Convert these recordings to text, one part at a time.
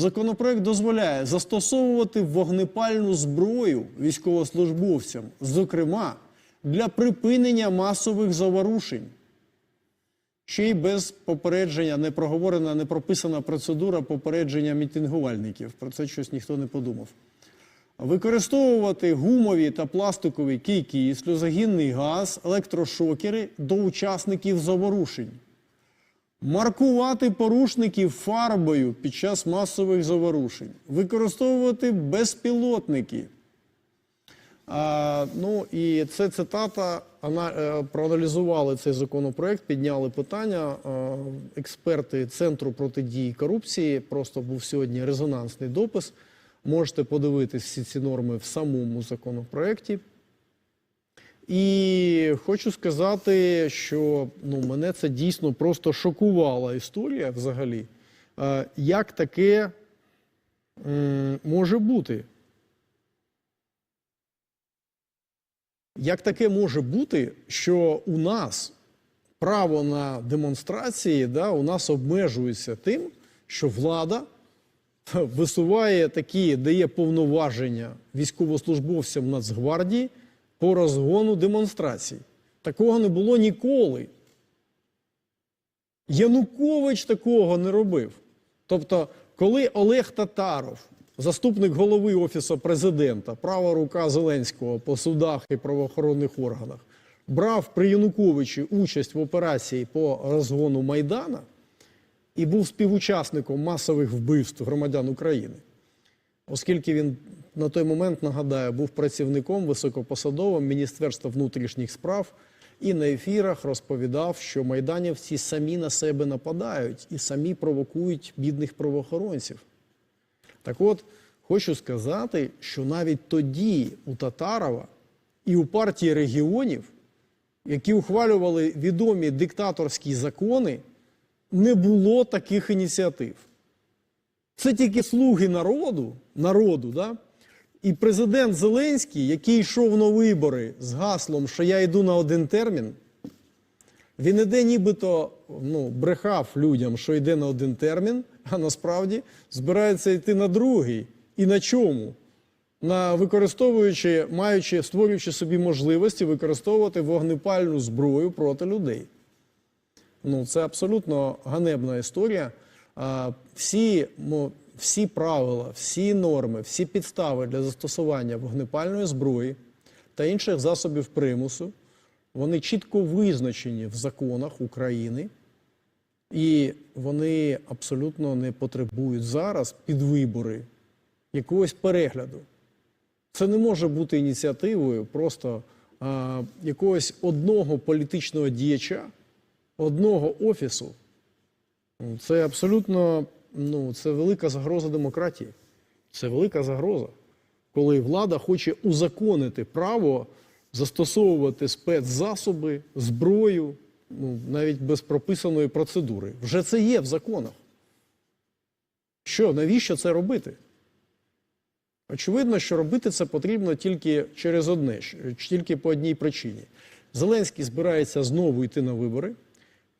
Законопроект дозволяє застосовувати вогнепальну зброю військовослужбовцям, зокрема для припинення масових заворушень. Ще й без попередження не проговорена, не прописана процедура попередження мітингувальників. Про це щось ніхто не подумав. Використовувати гумові та пластикові кийки, сльозогінний газ, електрошокери до учасників заворушень. Маркувати порушників фарбою під час масових заворушень, використовувати безпілотники. А, ну і це цитата. Ана, е, проаналізували цей законопроект, підняли питання. Е, експерти Центру протидії корупції. Просто був сьогодні резонансний допис. Можете подивитись всі ці норми в самому законопроекті. І хочу сказати, що ну, мене це дійсно просто шокувала історія взагалі. Е, Як таке може бути? Як таке може бути, що у нас право на демонстрації да, у нас обмежується тим, що влада висуває такі, дає повноваження військовослужбовцям Нацгвардії по розгону демонстрацій. Такого не було ніколи. Янукович такого не робив. Тобто, коли Олег Татаров, заступник голови Офісу президента, права рука Зеленського по судах і правоохоронних органах, брав при Януковичі участь в операції по розгону Майдана і був співучасником масових вбивств громадян України, оскільки він на той момент, нагадаю, був працівником високопосадовим Міністерства внутрішніх справ і на ефірах розповідав, що майданівці самі на себе нападають і самі провокують бідних правоохоронців. Так от, хочу сказати, що навіть тоді у Татарова і у партії регіонів, які ухвалювали відомі диктаторські закони, не було таких ініціатив. Це тільки слуги народу, народу, да? І президент Зеленський, який йшов на вибори з гаслом, що я йду на один термін, він іде нібито ну, брехав людям, що йде на один термін, а насправді збирається йти на другий. І на чому? На використовуючи, маючи, створюючи собі можливості використовувати вогнепальну зброю проти людей. Ну, це абсолютно ганебна історія. Всі, мо- всі правила, всі норми, всі підстави для застосування вогнепальної зброї та інших засобів примусу, вони чітко визначені в законах України, і вони абсолютно не потребують зараз під вибори якогось перегляду. Це не може бути ініціативою просто а, якогось одного політичного діяча, одного офісу. Це абсолютно ну, це велика загроза демократії. Це велика загроза, коли влада хоче узаконити право застосовувати спецзасоби, зброю, ну, навіть без прописаної процедури. Вже це є в законах. Що, навіщо це робити? Очевидно, що робити це потрібно тільки через одне, тільки по одній причині. Зеленський збирається знову йти на вибори.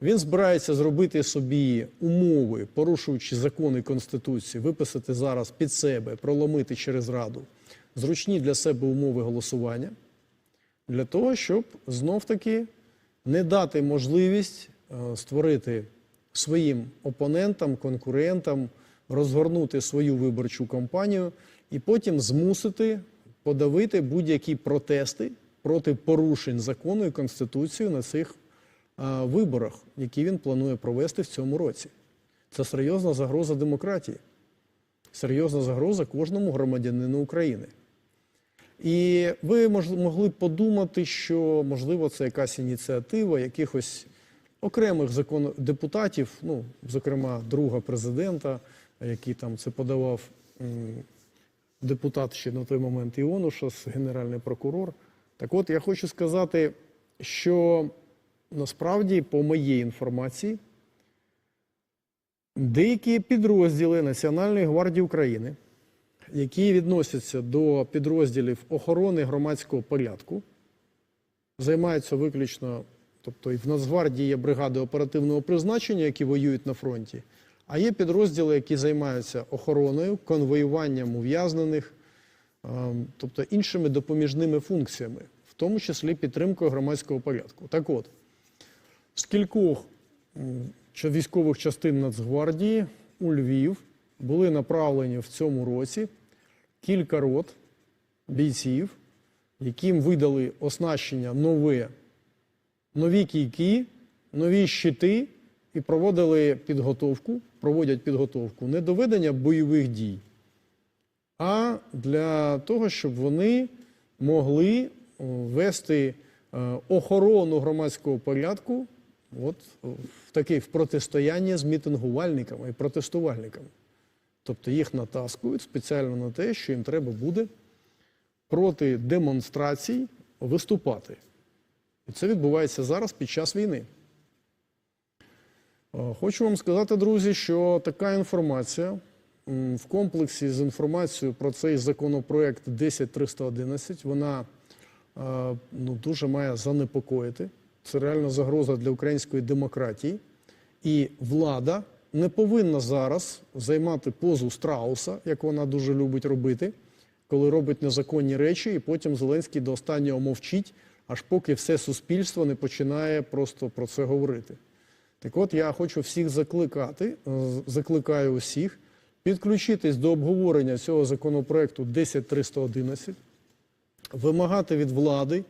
Він збирається зробити собі умови, порушуючи закони Конституції, виписати зараз під себе, проломити через Раду зручні для себе умови голосування, для того, щоб знов-таки не дати можливість е, створити своїм опонентам, конкурентам, розгорнути свою виборчу кампанію і потім змусити подавити будь-які протести проти порушень закону і Конституції на цих виборах, які він планує провести в цьому році. Це серйозна загроза демократії, серйозна загроза кожному громадянину України. І ви могли б подумати, що можливо це якась ініціатива якихось окремих закон... депутатів, ну, зокрема, друга президента, який там це подавав депутат ще на той момент Іонушас, генеральний прокурор. Так от я хочу сказати, що насправді, по моїй інформації, деякі підрозділи Національної гвардії України, які відносяться до підрозділів охорони громадського порядку, займаються виключно, тобто і в Нацгвардії є бригади оперативного призначення, які воюють на фронті, А є підрозділи, які займаються охороною, конвоюванням ув'язнених, ем, тобто іншими допоміжними функціями, в тому числі підтримкою громадського порядку. Так от, з кількох військових частин Нацгвардії у Львів були направлені в цьому році кілька рот бійців, яким видали оснащення нове, нові кійки, нові щити і проводили підготовку, проводять підготовку не до ведення бойових дій, а для того, щоб вони могли вести е, охорону громадського порядку от, в таке в протистояння з мітингувальниками і протестувальниками. Тобто їх натаскують спеціально на те, що їм треба буде проти демонстрацій виступати. І це відбувається зараз під час війни. Е, Хочу вам сказати, друзі, що така інформація в комплексі з інформацією про цей законопроект 10311, вона е, ну, дуже має занепокоїти. Це реальна загроза для української демократії. І влада не повинна зараз займати позу страуса, як вона дуже любить робити, коли робить незаконні речі, і потім Зеленський до останнього мовчить, аж поки все суспільство не починає просто про це говорити. Так от я хочу всіх закликати, закликаю усіх підключитись до обговорення цього законопроекту 10311, вимагати від влади